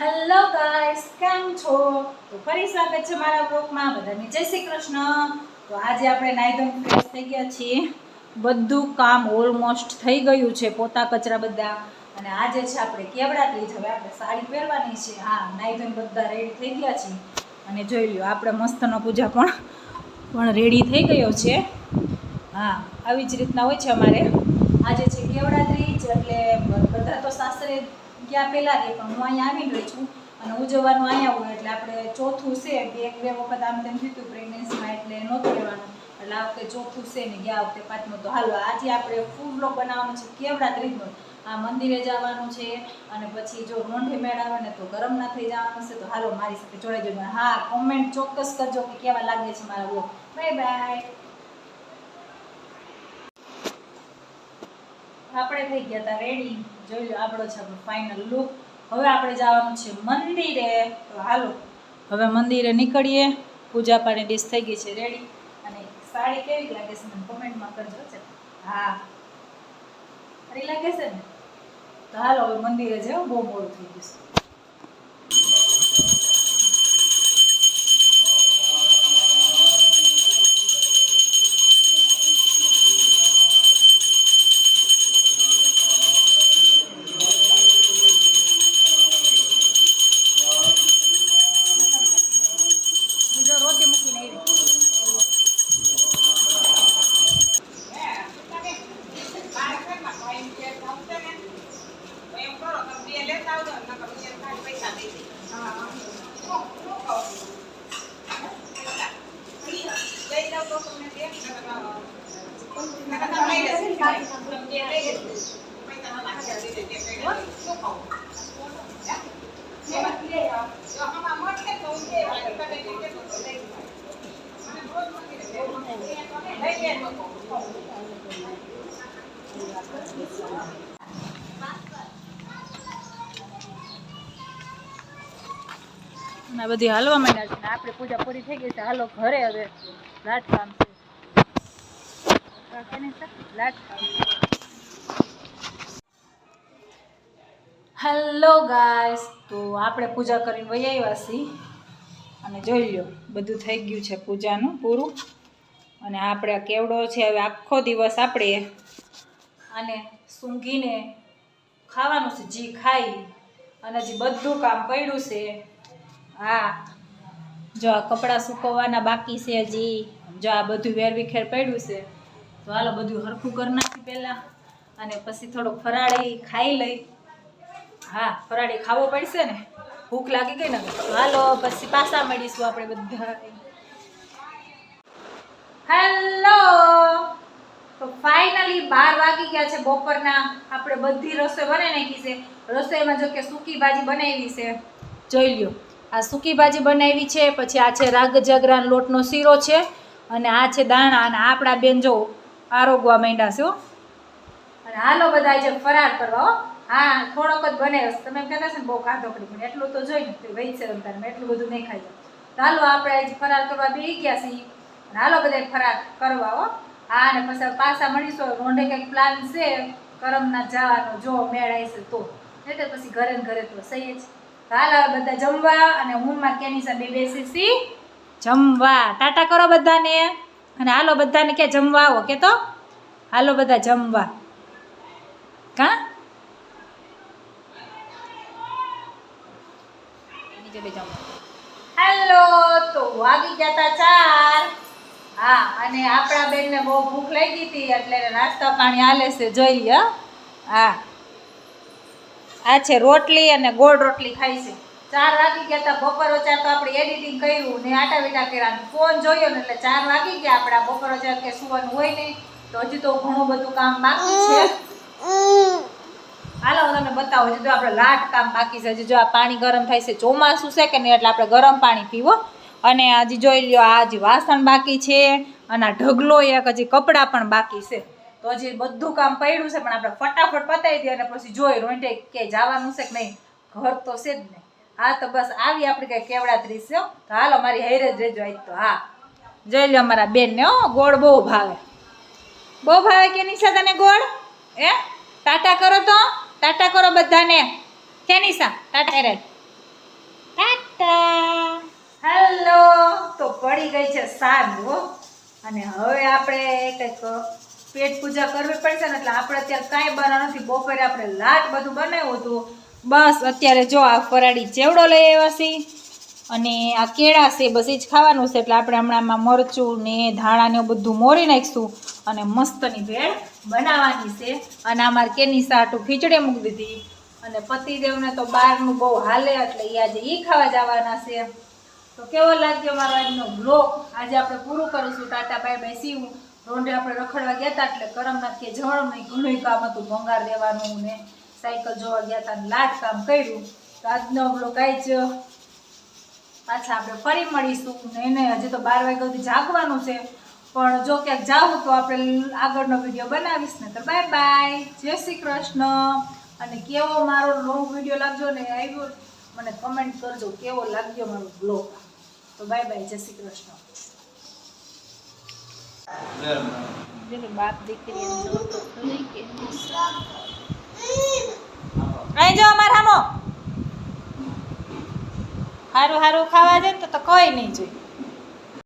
Hello guys કેમ છો? તો ફરી સ્વાગત છે મારા બ્લોગમાં બધાને જય શ્રી કૃષ્ણ. તો આજે આપણે નાઈ ફ્રેશ થઈ ગયા છીએ. બધું કામ ઓલમોસ્ટ થઈ ગયું છે, પોતા કચરા બધા. અને આજે છે આપણે કેવડા ત્રીજ હવે આપણે સાડી પહેરવાની છે. હા નાઈ બધા રેડી થઈ ગયા છીએ અને જોઈ લ્યો, આપણે મસ્તનો પૂજા પણ પણ રેડી થઈ ગયો છે. હા, આવી જ રીતના હોય છે અમારે. આજે છે કેવડા ત્રીજ એટલે બધા તો સાસરે ગયા પહેલાં રહે પણ હું અહીંયા આવી ગઈ છું અને ઉજવવાનું અહીંયા હોય એટલે આપણે ચોથું છે બે બે વખત આમ તેમ થયું પ્રેગ્નન્સીમાં એટલે નહોતું રહેવાનું. એટલે આ વખતે ચોથું છે ને ગયા વખતે પાંચમું. તો હાલો, આજે આપણે ફૂડ બ્લોક બનાવવાનું છે કેવડા ત્રીજનો આ મંદિરે જવાનું છે અને પછી જો રોંઢે મેળ આવે ને તો ગરમ ના થઈ જવાનું છે, તો હાલો મારી સાથે જોડાઈ જજો હા કોમેન્ટ ચોક્કસ કરજો કે કેવા લાગે છે મારા વો બાય બાય આપણે થઈ ગયા હતા રેડી જોઈ લો આપણો છે ફાઇનલ લુક હવે આપણે જવાનું છે મંદિરે. તો હાલો, હવે મંદિરે નીકળીએ. પૂજા પાણી ડીશ થઈ ગઈ છે રેડી અને સાડી કેવી લાગે છે મને કોમેન્ટમાં કરજો છે હા. સારી લાગે છે ને? તો હાલો, હવે મંદિરે જવું, બહુ મોડું થઈ ગયું અને આ બધી હાલવા માંડ્યા છે ને આપણે પૂજા પૂરી થઈ ગઈ છે. હાલો, ઘરે હવે લાટ કામ છે ને લાટ હેલો ગાઈસ, તો આપણે પૂજા કરીને વહી આવ્યા છીએ. અને જોઈ લો બધું થઈ ગયું છે પૂજાનું પૂરું. અને આપણે કેવડો છે, હવે આખો દિવસ આપણે આને સૂંઘીને ખાવાનું છે, જી ખાઈ. અને હજી બધું કામ પડ્યું છે. હા. જો આ કપડાં સુકવવાના બાકી છે હજી, જો આ બધું વેરવિખેર પડ્યું છે, તો હાલો બધું હરખું કરી નાખી પહેલાં. અને પછી થોડોક ફરાળી ખાઈ લઈ. હા, ફરાળી ખાવો પડશે ને? ભૂખ લાગી ગઈ ને હાલો, પછી પાછા મળીશું આપણે બધા. હેલો તો ફાઇનલી બાર વાગી ગયા છે બપોરના. આપણે બધી રસોઈ બનાવી નાખી છે. રસોઈમાં જો કે સૂકી ભાજી બનાવી છે. જોઈ લ્યો. આ સૂકી ભાજી બનાવી છે, પછી આ છે રાગજગરાન લોટનો શીરો છે, અને આ છે દાણા, અને આપણા બેન જો આરોગવા માંડ્યા છે અને હાલો બધા જે ફરાર કરવા હા. થોડોક જ બનાવ્યો તમે કહેતા છે ને બહુ કાંધો કરી પણ એટલું તો જોઈ ને વહી છે રમતા એટલું બધું નહીં ખાઈ ચાલો આપણે આજે ફરાર કરવા બેસી ગયા છીએ અને હાલો બધા ફરાર કરવા હો. હા, અને પછી પાછા મળીશું. રોંઢે કંઈક પ્લાન છે. કરમના જવાનો જો મેળ છે તો. એટલે પછી ઘરે ઘરે તો સહી જ. હાલ હવે બધા જમવા અને હું માં કેની સાથે બેસી છી. જમવા. ટાટા કરો બધાને. અને હાલો બધાને કે જમવા આવો કે તો હાલો બધા જમવા. કા? હેલો તો વાગી ગયા તા ચાર. હા અને આપણા બેનને બહુ ભૂખ લાગી હતી એટલે નાસ્તા પાણી આલે છે જોઈએ હા. આ છે રોટલી અને ગોળ રોટલી ખાઈ છે. ચાર વાગી ગયા તા બપોર વચ્ચે તો આપણે એડિટિંગ કર્યું ને આટા વીટા કર્યા ફોન જોયો ને એટલે ચાર વાગી ગયા આપણા બપોર વચ્ચે કે સુવાનું હોય નહીં, તો હજી તો ઘણું બધું કામ બાકી છે. હાલો હું તમને બતાવું આપણે લાટ કામ બાકી છે. હજી જો આ પાણી ગરમ થાય છે, ચોમાસું છે કે નહીં, એટલે આપણે ગરમ પાણી પીવો. અને હજી જોઈ લ્યો, આ હજી વાસણ બાકી છે અને ઢગલો એક, હજી કપડાં પણ બાકી છે. તો હજી બધું કામ પડ્યું છે, પણ આપણે ફટાફટ પતાવી દઈએ અને પછી જોઈ રોંઢે કે જવાનું છે કે નહીં. ઘર તો છે જ ને. હા, તો બસ આવી આપણી કઈ કેવડા ત્રીસ છે તો હાલો, મારી હેરે જ રેજો આજ તો. હા. જોઈ લો અમારા બેનને, હો. ગોળ બહુ ભાવે. બહુ ભાવે કે નિશા તને ગોળ? એ ટાટા કરો તો. ટાટા કરો બધાને. કે નિશા ટાટા રે ટાટા. હેલો. તો પડી ગઈ છે સાંજ અને હવે આપણે કંઈક પેટ પૂજા કરવી પડશે ને એટલે આપણે અત્યારે કાંઈ બનાવ નથી. બપોરે આપણે લાટ બધું બનાવ્યું હતું. બસ, અત્યારે જો આ ફરાળી ચેવડો લઈ આવ્યા છીએ અને આ કેળા છે, બસ એ જ ખાવાનું છે. એટલે આપણે હમણાં આમાં મરચું ને ધાણા ને બધું મોરી નાખીશું અને મસ્તની ભેળ બનાવવાની છે. અને અમારે કેની સાટું ખીચડી મૂકી દીધી. અને પતિદેવને તો બહારનું બહુ હાલે, એટલે એ આજે એ ખાવા જવાના છે. તો કેવો લાગ્યો મારો આજનો બ્લોગ આજે આપણે પૂરું કરીશું. ટાટા બાય બાય સીવું રોંડે આપણે રખડવા ગયા હતા એટલે કરમનાથ કે જવાનું ઘણું કામ હતું, ભંગાર દેવાનું ને સાયકલ જોવા ગયા હતા લાટ કામ કર્યું. તો આજનો બ્લોક આવી જ પાછા આપણે ફરી મળીશું ને એને હજી તો બાર વાગ્યા સુધી જાગવાનું છે. પણ જો ક્યાંક જાવું તો આપણે આગળનો વીડિયો બનાવીશ ને તો બાય બાય જય શ્રી કૃષ્ણ. અને કેવો મારો લોંગ વીડિયો લાગજો ને આવ્યો, મને કમેન્ટ કરજો, કેવો લાગ્યો મારો બ્લોગ તો બાય બાય જય શ્રી કૃષ્ણ. બાપ જાઓ અમારા હામો. હારું હારું ખાવા જાય તો તો કોઈ નહીં જોઈ.